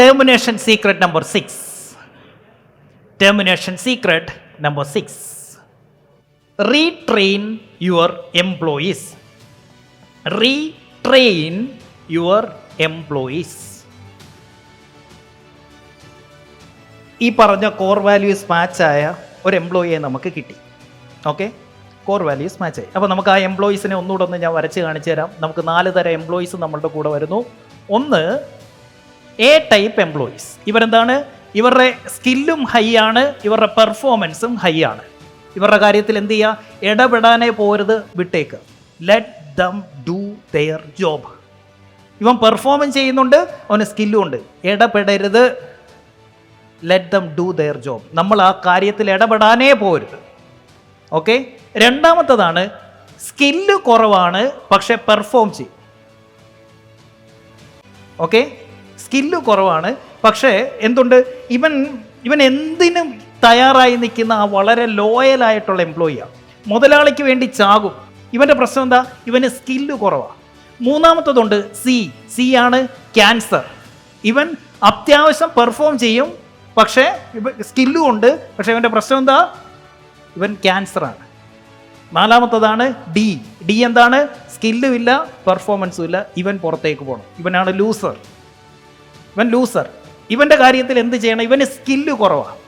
termination secret number six termination secret number six retrain your employees retrain your employees ഈ പറഞ്ഞ core values മാച്ചായ ഒരു എംപ്ലോയിയെ നമുക്ക് കിട്ടി. Okay core values മാച്ചായി അപ്പോൾ നമുക്ക് ആ എംപ്ലോയീസിനെ ഒന്നുകൂടെ ഒന്ന് ഞാൻ വരച്ച് കാണിച്ചു തരാം നമുക്ക് നാല് തരം എംപ്ലോയീസ് നമ്മളുടെ കൂടെ വരുന്നു. ഒന്ന് എ ടൈപ്പ് എംപ്ലോയീസ് ഇവരെന്താണ്? ഇവരുടെ സ്കില്ലും ഹൈ ആണ്. ഇവരുടെ പെർഫോമൻസും ഹൈ ആണ്. ഇവരുടെ കാര്യത്തിൽ എന്ത് ചെയ്യുക ഇടപെടാനേ പോരുത് വിട്ടേക്ക്. Let them do their job ഇവൻ പെർഫോമൻ ചെയ്യുന്നുണ്ട് അവന് സ്കില്ലും ഉണ്ട്. ഇടപെടരുത്. Let them do their job നമ്മൾ ആ കാര്യത്തിൽ ഇടപെടാനേ പോരുത്. ഓക്കെ രണ്ടാമത്തതാണ് സ്കില്ല് കുറവാണ് പക്ഷെ പെർഫോം ചെയ്യും. ഓക്കെ സ്കില്ല് കുറവാണ്. പക്ഷേ എന്തുണ്ട്? ഇവൻ ഇവൻ എന്തിനും തയ്യാറായി നിൽക്കുന്ന ആ വളരെ ലോയലായിട്ടുള്ള എംപ്ലോയിയാണ് മുതലാളിക്ക് വേണ്ടി ചാകും. ഇവന്റെ പ്രശ്നം എന്താ? ഇവന് സ്കില്ല് കുറവാണ് മൂന്നാമത്തതുണ്ട് സി. സി ആണ് ക്യാൻസർ. ഇവൻ അത്യാവശ്യം പെർഫോം ചെയ്യും. പക്ഷേ ഇവ സ്കില്ലും ഉണ്ട്. പക്ഷേ ഇവന്റെ പ്രശ്നം എന്താ? ഇവൻ ക്യാൻസറാണ് നാലാമത്തതാണ് ഡി. ഡി എന്താണ്? സ്കില്ലും ഇല്ല പെർഫോമൻസും ഇല്ല. ഇവൻ പുറത്തേക്ക് പോകണം ഇവനാണ് ലൂസർ ഇവൻ ലൂസർ ഇവന്റെ കാര്യത്തിൽ എന്ത് ചെയ്യണം? ഇവന് സ്കില്ല് കുറവാണ്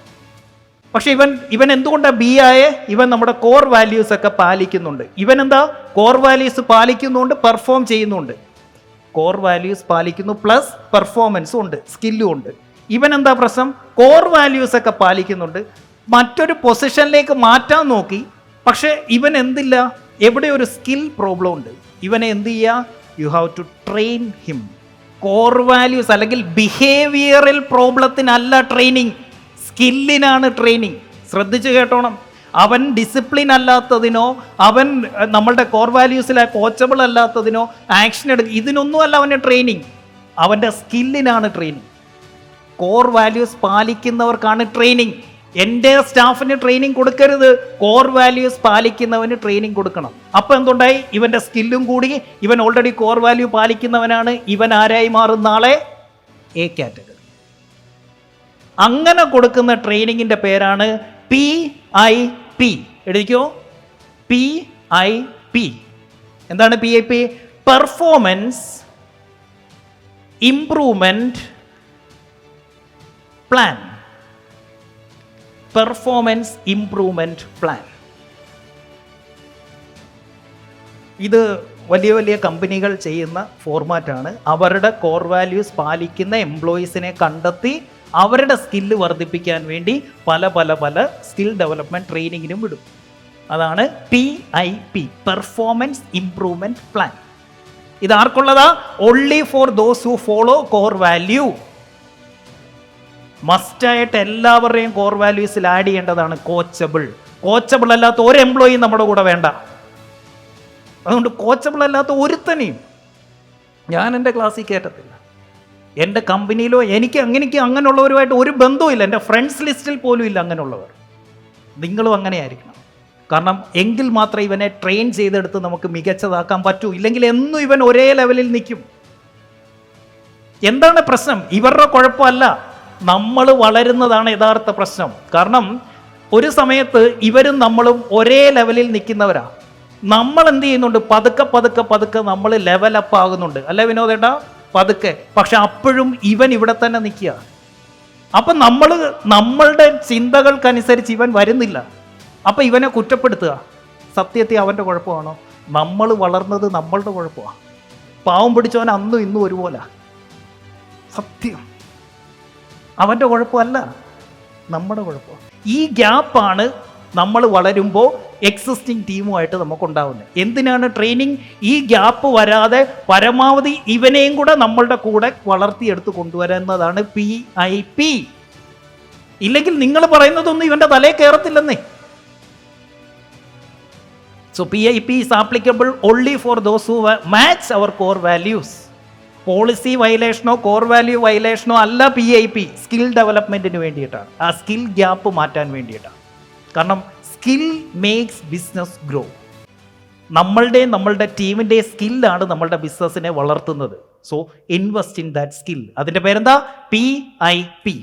പക്ഷെ ഇവൻ ഇവൻ എന്തുകൊണ്ടാണ് ബി ആയേ? ഇവൻ നമ്മുടെ കോർ വാല്യൂസ് ഒക്കെ പാലിക്കുന്നുണ്ട്. ഇവൻ എന്താ? കോർ വാല്യൂസ് പാലിക്കുന്നുണ്ട് പെർഫോം ചെയ്യുന്നുണ്ട്. കോർ വാല്യൂസ് പാലിക്കുന്നു പ്ലസ് പെർഫോമൻസും ഉണ്ട് സ്കില്ലും ഉണ്ട്. ഇവൻ എന്താ പ്രശ്നം? കോർ വാല്യൂസ് ഒക്കെ പാലിക്കുന്നുണ്ട്. മറ്റൊരു പൊസിഷനിലേക്ക് മാറ്റാൻ നോക്കി. പക്ഷേ ഇവൻ എന്തില്ല? എവിടെ ഒരു സ്കിൽ പ്രോബ്ലം ഉണ്ട്. ഇവനെ എന്ത് ചെയ്യുക you have to train him core values അല്ലെങ്കിൽ ബിഹേവിയറൽ പ്രോബ്ലത്തിനല്ല ട്രെയിനിങ് സ്കില്ലിനാണ് ട്രെയിനിങ് ശ്രദ്ധിച്ചു കേട്ടോണം. അവൻ ഡിസിപ്ലിൻ അല്ലാത്തതിനോ അവൻ നമ്മളുടെ കോർ വാല്യൂസിലെ കോച്ചബിൾ അല്ലാത്തതിനോ ആക്ഷൻ എടുക്കുക ഇതിനൊന്നുമല്ല അവന്റെ ട്രെയിനിങ് അവന്റെ സ്കില്ലിനാണ് ട്രെയിനിങ് കോർ വാല്യൂസ് പാലിക്കുന്നവർക്കാണ് ട്രെയിനിങ് എന്റെ സ്റ്റാഫിന് ട്രെയിനിങ് കൊടുക്കരുത്. കോർ വാല്യൂസ് പാലിക്കുന്നവന് ട്രെയിനിങ് കൊടുക്കണം. അപ്പോൾ എന്തുണ്ടായി? ഇവന്റെ സ്കില്ലും കൂടി. ഇവൻ ഓൾറെഡി കോർ വാല്യൂ പാലിക്കുന്നവനാണ്. ഇവൻ ആരായി മാറുന്ന ആളെ എ കാറ്റഗറി അങ്ങനെ കൊടുക്കുന്ന ട്രെയിനിങ്ങിന്റെ പേരാണ് പി ഐ പി എഴുതിക്കോ? പി ഐ പി എന്താണ് P I P performance improvement plan performance improvement plan ഇത് വലിയ വലിയ കമ്പനികൾ ചെയ്യുന്ന ഫോർമാറ്റാണ് അവരുടെ കോർ വാല്യൂസ് പാലിക്കുന്ന എംപ്ലോയീസിനെ കണ്ടെത്തി അവരുടെ സ്കില്ല് വർദ്ധിപ്പിക്കാൻ വേണ്ടി പല പല പല സ്കിൽ ഡെവലപ്മെന്റ് ട്രെയിനിങ്ങിനും വിടും അതാണ് P I P performance improvement plan ഇത് ആർക്കുള്ളതാ? Only for those who follow core value മസ്റ്റായിട്ട് എല്ലാവരുടെയും കോർ വാല്യൂസിൽ ആഡ് ചെയ്യേണ്ടതാണ് കോച്ചബിൾ കോച്ചബിൾ അല്ലാത്ത ഒരു എംപ്ലോയി നമ്മുടെ കൂടെ വേണ്ട. അതുകൊണ്ട് കോച്ചബിൾ അല്ലാത്ത ഒരുത്തനെയും ഞാൻ എന്റെ ക്ലാസ്സിൽ കയറ്റത്തില്ല എന്റെ കമ്പനിയിലോ എനിക്ക് അങ്ങനെക്ക് അങ്ങനെയുള്ളവരുമായിട്ട് ഒരു ബന്ധവുമില്ല. എന്റെ ഫ്രണ്ട്സ് ലിസ്റ്റിൽ പോലും ഇല്ല അങ്ങനെയുള്ളവർ. നിങ്ങളും അങ്ങനെയായിരിക്കണം. കാരണം എങ്കിൽ മാത്രം ഇവനെ ട്രെയിൻ ചെയ്തെടുത്ത് നമുക്ക് മികച്ചതാക്കാൻ പറ്റൂ. ഇല്ലെങ്കിൽ എന്നും ഇവൻ ഒരേ ലെവലിൽ നിൽക്കും. എന്താണ് പ്രശ്നം? ഇവരുടെ കുഴപ്പമല്ല. നമ്മൾ വളരുന്നതാണ് യഥാർത്ഥ പ്രശ്നം. കാരണം ഒരു സമയത്ത് ഇവരും നമ്മളും ഒരേ ലെവലിൽ നിൽക്കുന്നവരാ. നമ്മൾ എന്ത് ചെയ്യുന്നുണ്ട്? പതുക്കെ പതുക്കെ പതുക്കെ നമ്മൾ ലെവൽ അപ്പ് ആകുന്നുണ്ട്. അല്ലേ വിനോദേട്ടാ പതുക്കെ. പക്ഷെ അപ്പോഴും ഇവൻ ഇവിടെ തന്നെ നിൽക്കുക. അപ്പം നമ്മൾ നമ്മളുടെ ചിന്തകൾക്കനുസരിച്ച് ഇവൻ വരുന്നില്ല. അപ്പം ഇവനെ കുറ്റപ്പെടുത്തുക. സത്യത്തെ അവന്റെ കുഴപ്പമാണോ? നമ്മൾ വളർന്നത് നമ്മളുടെ കുഴപ്പമാണ് പാവം പിടിച്ചവൻ അന്നും ഇന്നും ഒരുപോലെ. സത്യം. അവന്റെ കുഴപ്പമല്ല. നമ്മുടെ കുഴപ്പം ഈ ഗ്യാപ്പാണ് നമ്മൾ വളരുമ്പോൾ എക്സിസ്റ്റിംഗ് ടീമുമായിട്ട് നമുക്കുണ്ടാവുന്നത്. എന്തിനാണ് ട്രെയിനിങ് ഈ ഗ്യാപ്പ് വരാതെ പരമാവധി ഇവനെയും കൂടെ നമ്മളുടെ കൂടെ വളർത്തിയെടുത്ത് കൊണ്ടുവരുന്നതാണ് പി ഐ പി ഇല്ലെങ്കിൽ നിങ്ങൾ പറയുന്നതൊന്നും ഇവന്റെ തലയിൽ കയറത്തില്ലെന്നേ. So P I P is applicable only for those who match our core values policy വയലേഷനോ core value വയലേഷനോ അല്ല പി ഐ പി സ്കിൽ ഡെവലപ്മെന്റിന് വേണ്ടിയിട്ടാണ്. ആ സ്കിൽ ഗ്യാപ്പ് മാറ്റാൻ വേണ്ടിയിട്ടാണ്. കാരണം സ്കിൽ മേക്സ് ബിസിനസ് ഗ്രോ നമ്മളുടെ നമ്മളുടെ ടീമിന്റെ സ്കില്ലാണ് നമ്മളുടെ ബിസിനസ്സിനെ വളർത്തുന്നത്. So invest in that skill അതിന്റെ പേരെന്താ? P I P